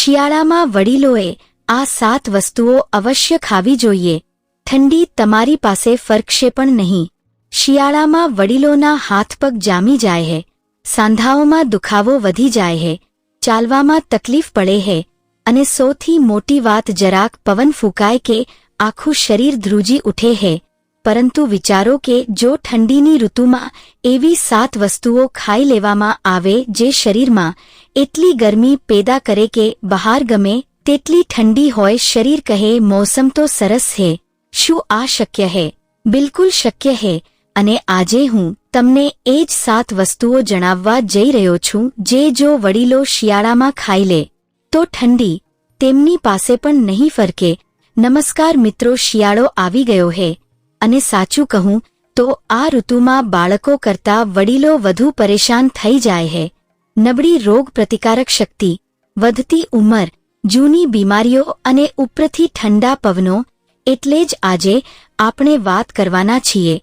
શિયાળામાં વડીલોએ આ સાત વસ્તુઓ અવશ્ય ખાવી જોઈએ. ઠંડી તમારી પાસે ફરકશે પણ નહીં. શિયાળામાં વડીલોના હાથ પગ જામી જાય હે. સાંધાઓમાં દુખાવો વધી જાય હે. ચાલવામાં તકલીફ પડે હે. અને સૌથી મોટી વાત જરાક પવન ફૂંકાય કે આખું શરીર ધ્રુજી ઉઠે હે. પરંતુ વિચારો કે જો ઠંડીની ઋતુમાં એવી સાત વસ્તુઓ ખાઈ લેવામાં આવે જે શરીરમાં એટલી ગરમી પેદા કરે કે બહાર ગમે તેટલી ઠંડી હોય શરીર કહે, મોસમ તો સરસ હે, શું આ શક્ય હે? બિલકુલ શક્ય હે. અને આજે હું તમને એ જ સાત વસ્તુઓ જણાવવા જઈ રહ્યો છું, જે જો વડીલો શિયાળામાં ખાઈ લે, તો ઠંડી તેમની પાસે પણ નહીં ફરકે. નમસ્કાર મિત્રો, શિયાળો આવી ગયો હે. અને સાચું કહું, તો આ ઋતુમાં બાળકો કરતા વડીલો વધુ પરેશાન થઈ જાય હે. નબળી રોગ પ્રતિકારક શક્તિ, વધતી ઉંમર, જૂની બીમારીઓ અને ઉપરથી ઠંડા પવનો, એટલે જ આજે આપણે વાત કરવાના છીએ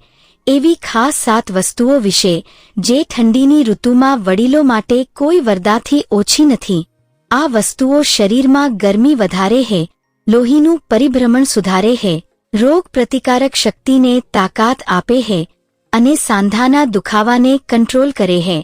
એવી ખાસ સાત વસ્તુઓ વિશે જે ઠંડીની ઋતુમાં વડીલો માટે કોઈ વરદાથી ઓછી નથી. આ વસ્તુઓ શરીરમાં ગરમી વધારે હે, લોહીનું પરિભ્રમણ સુધારે હે રોગ પ્રતિકારક શક્તિને તાકાત આપે હે, અને સાંધાના દુખાવાને કંટ્રોલ કરે હે.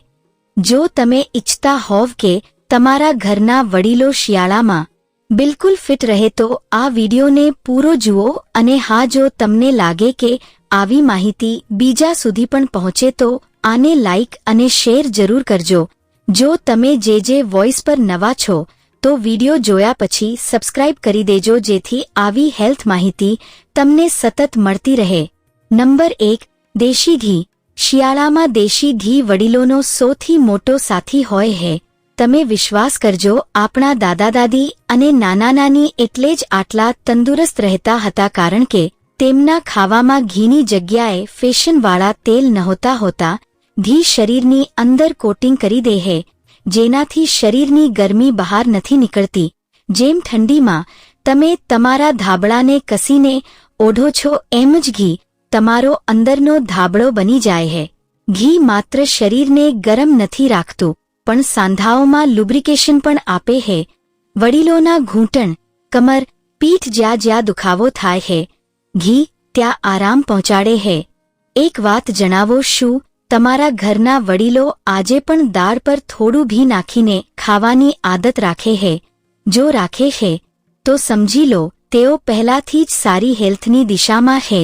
જો તમે ઇચ્છતા હોવ કે તમારા ઘરના વડીલો શિયાળામાં બિલકુલ ફિટ રહે તો આ વિડીયોને પૂરો જુઓ અને હા, જો તમને લાગે કે આવી માહિતી બીજા સુધી પણ પહોંચે તો આને લાઇક અને શેર જરૂર કરજો. જો તમે જે જે વોઇસ પર નવા છો, તો વિડિયો જોયા પછી સબસ્ક્રાઇબ કરી દેજો જેથી આવી હેલ્થ માહિતી તમને સતત મળતી રહે. નંબર એક, દેશી ઘી. શિયાળામાં દેશી ઘી વડીલોનો સૌથી મોટો સાથી હોય હે. તમે વિશ્વાસ કરજો, આપણા દાદા દાદી અને નાના નાની એટલે જ આટલા તંદુરસ્ત રહેતા હતા કારણ કે તેમના ખાવામાં ઘીની જગ્યાએ ફેશનવાળા તેલ નહોતા હોતા. ઘી શરીરની અંદર કોટિંગ કરી દે હે, જેનાથી શરીરની ગરમી બહાર નથી નીકળતી. જેમ ઠંડીમાં તમે તમારા ધાબળાને કસીને ઓઢો છો, એમ જ ઘી તમારો અંદરનો ધાબળો બની જાય હે. ઘી માત્ર શરીરને ગરમ નથી રાખતું, પણ સાંધાઓમાં લુબ્રિકેશન પણ આપે હે. વડીલોના ઘૂંટણ, કમર, પીઠ જ્યાં જ્યાં દુખાવો થાય હે, ઘી ત્યાં આરામ પહોંચાડે હે. એક વાત જણાવો શું, તમારા ઘરના વડીલો આજે પણ દાળ પર થોડું ઘી નાખીને ખાવાની આદત રાખે હે? જો રાખે હે, તો સમજી લો, તેઓ પહેલાથી જ સારી હેલ્થની દિશામાં હે.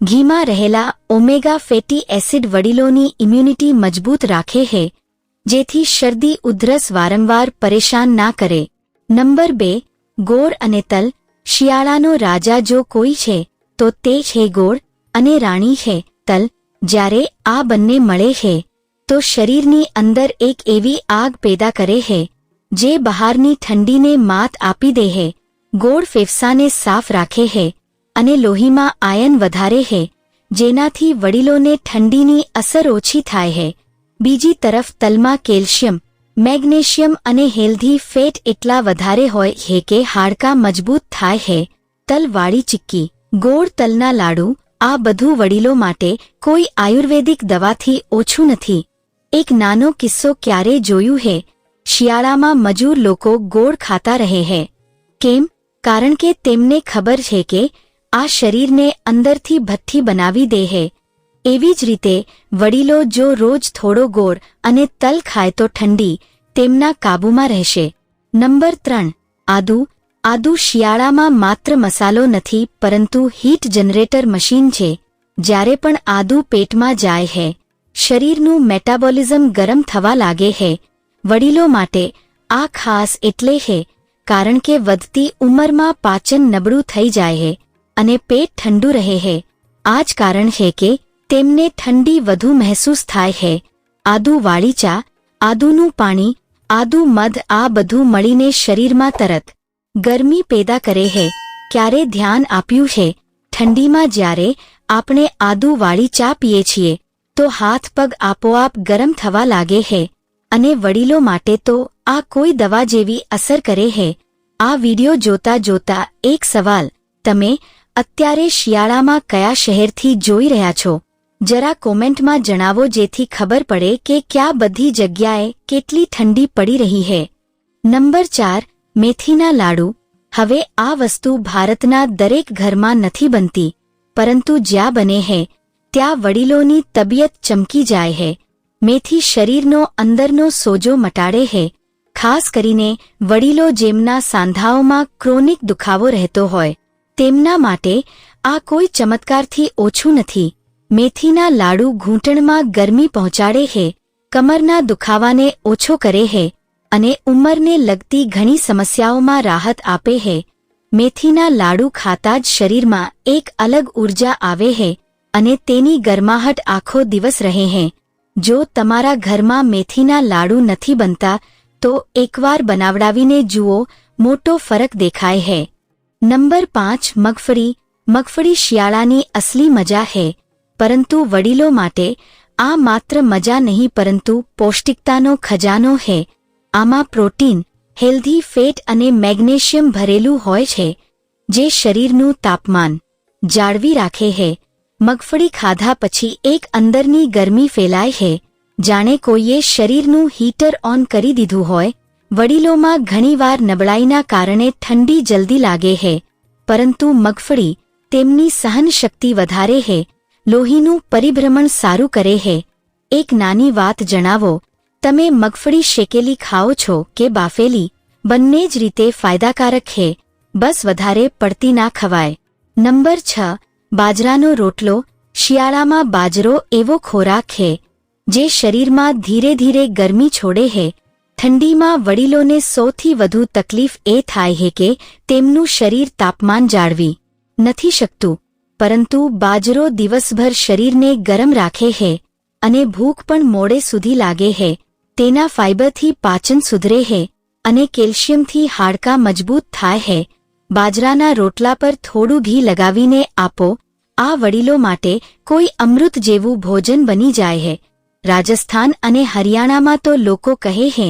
ઘીમાં રહેલા ઓમેગા ફેટી એસિડ વડીલોની ઇમ્યુનિટી મજબૂત રાખે હે, જેથી શરદી ઉધરસ વારંવાર પરેશાન ના કરે. નંબર બે, ગોળ અને તલ, શિયાળાનો રાજા જો કોઈ છે, તો તે છે ગોળ અને રાણી છે તલ, જ્યારે આ બંને મળે છે તો શરીરની અંદર એક એવી આગ પેદા કરે છે જે બહારની ઠંડીને માત આપી દે છે ગોળ ફેફસાને સાફ રાખે છે અને લોહીમાં આયન વધારે છે જેનાથી વડીલોને ઠંડીની અસર ઓછી થાય છે બીજી તરફ તલમાં કેલ્શિયમ, મેગ્નેશિયમ અને હેલ્ધી ફેટ એટલા વધારે હોય હે કે હાડકાં મજબૂત થાય હે. તલવાળી ચિક્કી, ગોળ તલના લાડુ, આ બધું વડીલો માટે કોઈ આયુર્વેદિક દવાથી ઓછું નથી. એક નાનો કિસ્સો ક્યારે જોયું હે? શિયાળામાં મજૂર લોકો ગોળ ખાતા રહે હે. કેમ? કારણ કે તેમને ખબર છે કે આ શરીરને અંદરથી ભથ્થી બનાવી દે હે. એવી જ રીતે વડીલો જો રોજ થોડો ગોળ અને તલ ખાય તો ઠંડી તેમના કાબૂમાં રહેશે. નંબર ત્રણ. આદુ. આદુ શિયાળામાં માત્ર મસાલો નથી, પરંતુ હીટ જનરેટર મશીન છે, જ્યારે પણ આદુ પેટમાં જાય હે. શરીરનું મેટાબોલિઝમ ગરમ થવા લાગે હે. વડીલો માટે આ ખાસ એટલે હે, કારણ કે વધતી ઉંમરમાં પાચન નબળું થઈ જાય હે. અને પેટ ઠંડુ રહે હે. આ જ કારણ છે કે તેમને ઠંડી વધુ મહેસૂસ થાય હે. આદુ વાળી ચા, આદુનું પાણી, આદુ મધ આ બધું મળીને શરીરમાં તરત ગરમી પેદા કરે હે. ક્યારે ધ્યાન આપ્યું છે ઠંડીમાં જ્યારે આપણે આદુવાળી ચા પીએ છીએ, તો હાથ પગ આપોઆપ ગરમ થવા લાગે હે. અને વડીલો માટે તો આ કોઈ દવા જેવી અસર કરે હે. આ વિડિયો જોતા જોતા એક સવાલ, તમે અત્યારે શિયાળામાં કયા શહેરથી જોઈ રહ્યા છો? જરા કોમેન્ટમાં જણાવો જેથી ખબર પડે કે ક્યાં બધી જગ્યાએ કેટલી ઠંડી પડી રહી હે. નંબર ચાર, મેથીના લાડુ. હવે આ વસ્તુ ભારતના દરેક ઘરમાં નથી બનતી, પરંતુ જ્યાં બને હે, ત્યાં વડીલોની તબિયત ચમકી જાય હે. મેથી શરીરનો અંદરનો સોજો મટાડે હે, ખાસ કરીને વડીલો જેમના સાંધાઓમાં ક્રોનિક દુખાવો રહેતો હોય. તેમના માટે આ કોઈ ચમત્કારથી ઓછું નથી. મેથીના લાડુ ઘૂંટણમાં ગરમી પહોંચાડે હે, કમરના દુખાવાને ઓછો કરે હે, અને ઉંમરને લગતી ઘણી સમસ્યાઓમાં રાહત આપે હે. મેથીના લાડુ ખાતા જ શરીરમાં એક અલગ ઊર્જા આવે હે, અને તેની ગરમાહટ આખો દિવસ રહે હે. જો તમારા ઘરમાં મેથીના લાડુ નથી બનતા, તો એકવાર બનાવડાવીને જુઓ, મોટો ફરક દેખાય હે. નંબર પાંચ, મગફળી. મગફળી શિયાળાની અસલી મજા હે, પરંતુ વડીલો માટે આ માત્ર મજા નહીં, પરંતુ પૌષ્ટિકતાનો ખજાનો હે. આમાં પ્રોટીન, હેલ્ધી ફેટ અને મેગ્નેશિયમ ભરેલું હોય છે, જે શરીરનું તાપમાન જાળવી રાખે હે. મગફળી ખાધા પછી એક અંદરની ગરમી ફેલાય હે, જાણે કોઈએ શરીરનું હીટર ઓન કરી દીધું હોય વડીલોમાં ઘણીવાર નબળાઈના કારણે ઠંડી જલ્દી લાગે હે, પરંતુ મગફળી તેમની સહનશક્તિ વધારે હે, લોહીનું પરિભ્રમણ સારું કરે હે. એક નાની વાત જણાવો, તમે મગફળી શેકેલી ખાઓ છો કે બાફેલી, બંને જ રીતે ફાયદાકારક હે, બસ વધારે પડતી ના ખવાય. નંબર છ, બાજરાનો રોટલો, શિયાળામાં બાજરો એવો ખોરાક હે, જે શરીરમાં ધીરે ધીરે ગરમી છોડે હે ઠંડીમાં વડીલોને સૌથી વધુ તકલીફ એ થાય છે કે તેમનું શરીર તાપમાન જાળવી નથી શકતું. પરંતુ બાજરો દિવસભર શરીરને ગરમ રાખે છે અને ભૂખ પણ મોડે સુધી લાગે છે તેના ફાઇબરથી પાચન સુધરે છે અને કેલ્શિયમથી હાડકાં મજબૂત થાય છે બાજરાના રોટલા પર થોડું ઘી લગાવીને આપો. આ વડીલો માટે કોઈ અમૃત જેવું ભોજન બની જાય છે રાજસ્થાન અને હરિયાણામાં તો લોકો કહે હે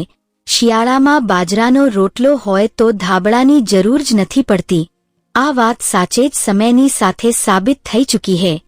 શિયાળામાં બાજરાનો રોટલો હોય તો ધાબળાની જરૂર જ નથી પડતી. આ વાત સાચે જ સમયની સાથે સાબિત થઈ ચૂકી હે.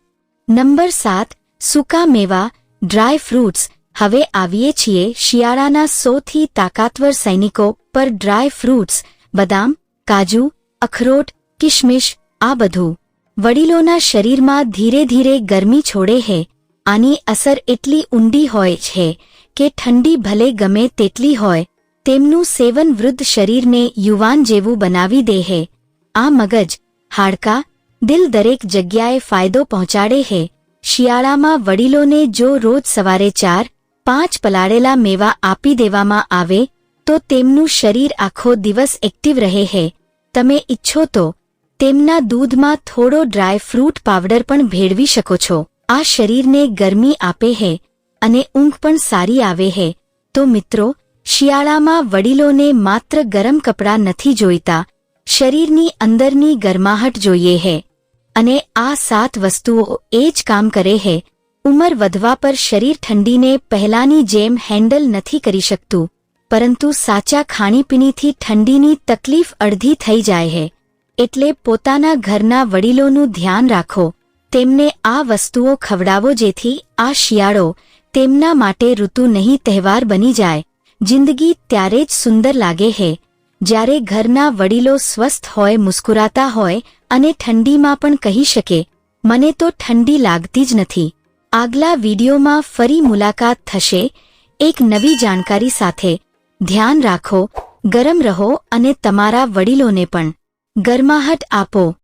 નંબર સાત, સૂકા મેવા, ડ્રાય ફ્રૂટ્સ. હવે આવીએ છીએ શિયાળાના સૌથી તાકાતવર સૈનિકો પર ડ્રાય ફ્રૂટ્સ, બદામ, કાજુ, અખરોટ કિશમિશ આ બધું. વડીલોના શરીરમાં ધીરે ધીરે ગરમી છોડે હે. આની અસર એટલી ઊંડી હોય છે કે ઠંડી ભલે ગમે તેટલી હોય તેમનું સેવન વૃદ્ધ શરીરને યુવાન જેવું બનાવી દે હે. આ મગજ, હાડકા, દિલ દરેક જગ્યાએ ફાયદો પહોંચાડે હે. શિયાળામાં વડીલોને જો રોજ સવારે ચાર, પાંચ પલાળેલા મેવા આપી દેવામાં આવે, તો તેમનું શરીર આખો દિવસ એક્ટિવ રહે હે. તમે ઈચ્છો તો, તેમના દૂધમાં થોડો ડ્રાય ફ્રૂટ પાવડર પણ ભેળવી શકો છો. આ શરીરને ગરમી આપે હે અને ઊંઘ પણ સારી આવે હે. તો મિત્રો શિયાળામાં વડીલોને માત્ર ગરમ કપડાં નથી જોઈતા, શરીરની અંદરની ગરમાહટ જોઈએ હે. અને આ સાત વસ્તુઓ એ જ કામ કરે હે. ઉંમર વધવા પર શરીર ઠંડીને પહેલાની જેમ હેન્ડલ નથી કરી શકતું, પરંતુ સાચા ખાણીપીણીથી ઠંડીની તકલીફ અડધી થઈ જાય હે. એટલે પોતાના ઘરના વડીલોનું ધ્યાન રાખો. તેમને આ વસ્તુઓ ખવડાવો જેથી આ શિયાળો તેમના માટે ઋતુ નહીં તહેવાર બની જાય. જિંદગી ત્યારે જ સુંદર લાગે હે. જ્યારે ઘરના વડીલો સ્વસ્થ હોય, મુસ્કુરાતા હોય અને ઠંડીમાં પણ કહી શકે, મને તો ઠંડી લાગતી જ નથી. આગલા વિડીયોમાં ફરી મુલાકાત થશે. એક નવી જાણકારી સાથે ધ્યાન રાખો, ગરમ રહો અને તમારા વડીલોને પણ ગરમાહટ આપો.